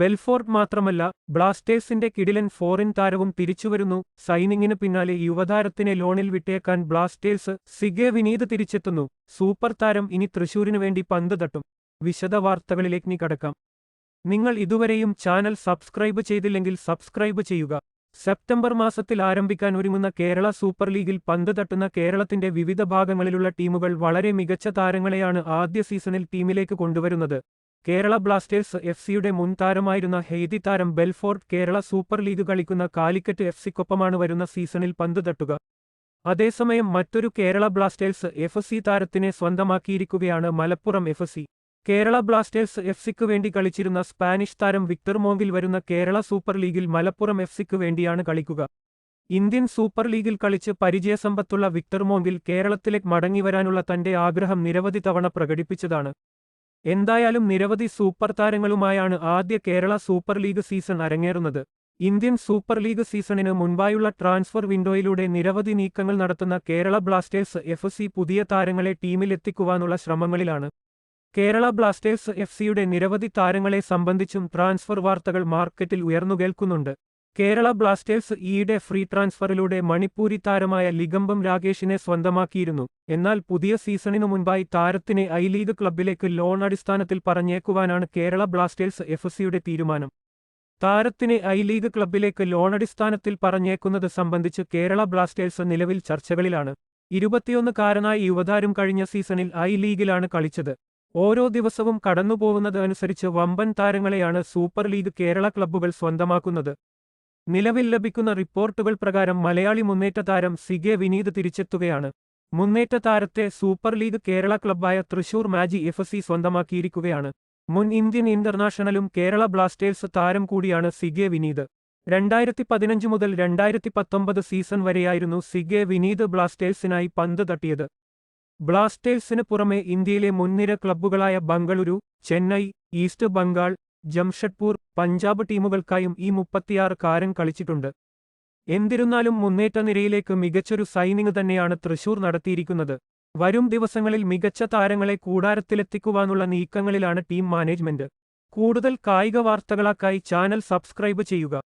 Belfort മാത്രമല്ല ബ്ലാസ്റ്റേഴ്സിന്റെ കിടിലൻ ഫോറിൻ താരവും തിരിച്ചുവരുന്നു. സൈനിങ്ങിന് പിന്നാലെ യുവതാരത്തിനെ ലോണിൽ വിട്ടേക്കാൻ ബ്ലാസ്റ്റേഴ്സ് സിഗെ വിനീത് തിരിച്ചെത്തുന്നു. സൂപ്പർ താരം ഇനി തൃശൂരിനു വേണ്ടി പന്ത് തട്ടും. വിശദ വാർത്തകളിലേക്ക് നീ കടക്കാം. നിങ്ങൾ ഇതുവരെയും ചാനൽ സബ്സ്ക്രൈബ് ചെയ്തില്ലെങ്കിൽ സബ്സ്ക്രൈബ് ചെയ്യുക. സെപ്റ്റംബർ മാസത്തിൽ ആരംഭിക്കാൻ ഒരുങ്ങുന്ന കേരള സൂപ്പർ ലീഗിൽ പന്ത് തട്ടുന്ന കേരളത്തിന്റെ വിവിധ ഭാഗങ്ങളിലുള്ള ടീമുകൾ വളരെ മികച്ച താരങ്ങളെയാണ് ആദ്യ സീസണിൽ ടീമിലേക്ക് കൊണ്ടുവരുന്നത്. കേരള ബ്ലാസ്റ്റേഴ്സ് എഫ് സിയുടെ മുൻ താരമായിരുന്ന ഹെയ്തി താരം ബെൽഫോർട്ട് കേരള സൂപ്പർ ലീഗ് കളിക്കുന്ന കാലിക്കറ്റ് എഫ് സിക്കൊപ്പമാണ് വരുന്ന സീസണിൽ പന്ത് തട്ടുക. അതേസമയം മറ്റൊരു കേരള ബ്ലാസ്റ്റേഴ്സ് എഫ് സി താരത്തിനെ സ്വന്തമാക്കിയിരിക്കുകയാണ് Malappuram F C Kerala Blasters F സിക്ക് വേണ്ടി കളിച്ചിരുന്ന സ്പാനിഷ് താരം വിക്ടർ മോങ്കിൽ വരുന്ന കേരള സൂപ്പർ ലീഗിൽ മലപ്പുറം എഫ് സിക്ക് വേണ്ടിയാണ് കളിക്കുക. ഇന്ത്യൻ സൂപ്പർ ലീഗിൽ കളിച്ച് പരിചയസമ്പത്തുള്ള വിക്ടർ മോങ്കിൽ കേരളത്തിലേക്ക് മടങ്ങിവരാനുള്ള തന്റെ ആഗ്രഹം നിരവധി തവണ പ്രകടിപ്പിച്ചതാണ്. എന്തായാലും നിരവധി സൂപ്പർ താരങ്ങളുമായാണ് ആദ്യ കേരള സൂപ്പർ ലീഗ് സീസൺ അരങ്ങേറുന്നത്. ഇന്ത്യൻ സൂപ്പർ ലീഗ് സീസണിന് മുൻപായുള്ള ട്രാൻസ്ഫർ വിൻഡോയിലൂടെ നിരവധി നീക്കങ്ങൾ നടത്തുന്ന കേരള ബ്ലാസ്റ്റേഴ്സ് എഫ് പുതിയ താരങ്ങളെ ടീമിലെത്തിക്കുവാനുള്ള ശ്രമങ്ങളിലാണ്. കേരള ബ്ലാസ്റ്റേഴ്സ് എഫ് നിരവധി താരങ്ങളെ സംബന്ധിച്ചും ട്രാൻസ്ഫർ വാർത്തകൾ മാർക്കറ്റിൽ ഉയർന്നുകേൾക്കുന്നുണ്ട്. കേരള ബ്ലാസ്റ്റേഴ്സ് ഈയിടെ ഫ്രീ ട്രാൻസ്ഫറിലൂടെ മണിപ്പൂരി താരമായ ലിഗംബം രാകേഷിനെ സ്വന്തമാക്കിയിരുന്നു. എന്നാൽ പുതിയ സീസണിനു മുൻപായി താരത്തിനെ ഐ ലീഗ് ക്ലബിലേക്ക് ലോൺ അടിസ്ഥാനത്തിൽ പറഞ്ഞേക്കുവാനാണ് കേരള ബ്ലാസ്റ്റേഴ്സ് എഫ് സിയുടെ തീരുമാനം. താരത്തിനെ ഐ ലീഗ് ക്ലബിലേക്ക് ലോൺ അടിസ്ഥാനത്തിൽ പറഞ്ഞേക്കുന്നത് സംബന്ധിച്ച് കേരള ബ്ലാസ്റ്റേഴ്സ് നിലവിൽ ചർച്ചകളിലാണ്. ഇരുപത്തിയൊന്നുകാരനായ യുവതാരം കഴിഞ്ഞ സീസണിൽ ഐ ലീഗിലാണ് കളിച്ചത്. ഓരോ ദിവസവും കടന്നുപോകുന്നത് അനുസരിച്ച് വമ്പൻ താരങ്ങളെയാണ് സൂപ്പർ ലീഗ് കേരള ക്ലബ്ബുകൾ സ്വന്തമാക്കുന്നത്. നിലവിൽ ലഭിക്കുന്ന റിപ്പോർട്ടുകൾ പ്രകാരം മലയാളി മുന്നേറ്റ താരം സിഗെ വിനീത് തിരിച്ചെത്തുകയാണ്. മുന്നേറ്റ താരത്തെ സൂപ്പർ ലീഗ് കേരള ക്ലബ്ബായ തൃശൂർ മാജി എഫ് സി സ്വന്തമാക്കിയിരിക്കുകയാണ്. മുൻ ഇന്ത്യൻ ഇന്റർനാഷണലും കേരള ബ്ലാസ്റ്റേഴ്സ് താരം കൂടിയാണ് സിഗെ വിനീത്. രണ്ടായിരത്തി പതിനഞ്ച് മുതൽ രണ്ടായിരത്തി പത്തൊമ്പത് സീസൺ വരെയായിരുന്നു സിഗെ വിനീത് ബ്ലാസ്റ്റേഴ്സിനായി പന്ത് തട്ടിയത്. ബ്ലാസ്റ്റേഴ്സിന് പുറമെ ഇന്ത്യയിലെ മുൻനിര ക്ലബ്ബുകളായ ബംഗളൂരു ചെന്നൈ ഈസ്റ്റ് ബംഗാൾ ജംഷഡ്പൂർ പഞ്ചാബ് ടീമുകൾക്കായും ഈ മുപ്പത്തിയാറ് കാരൻ കളിച്ചിട്ടുണ്ട്. എന്തിരുന്നാലും മുന്നേറ്റ നിരയിലേക്ക് മികച്ചൊരു സൈനിങ് തന്നെയാണ് തൃശൂർ നടത്തിയിരിക്കുന്നത്. വരും ദിവസങ്ങളിൽ മികച്ച താരങ്ങളെ കൂടാരത്തിലെത്തിക്കുവാനുള്ള നീക്കങ്ങളിലാണ് ടീം മാനേജ്മെന്റ്. കൂടുതൽ കായിക വാർത്തകളാക്കായി ചാനൽ സബ്സ്ക്രൈബ് ചെയ്യുക.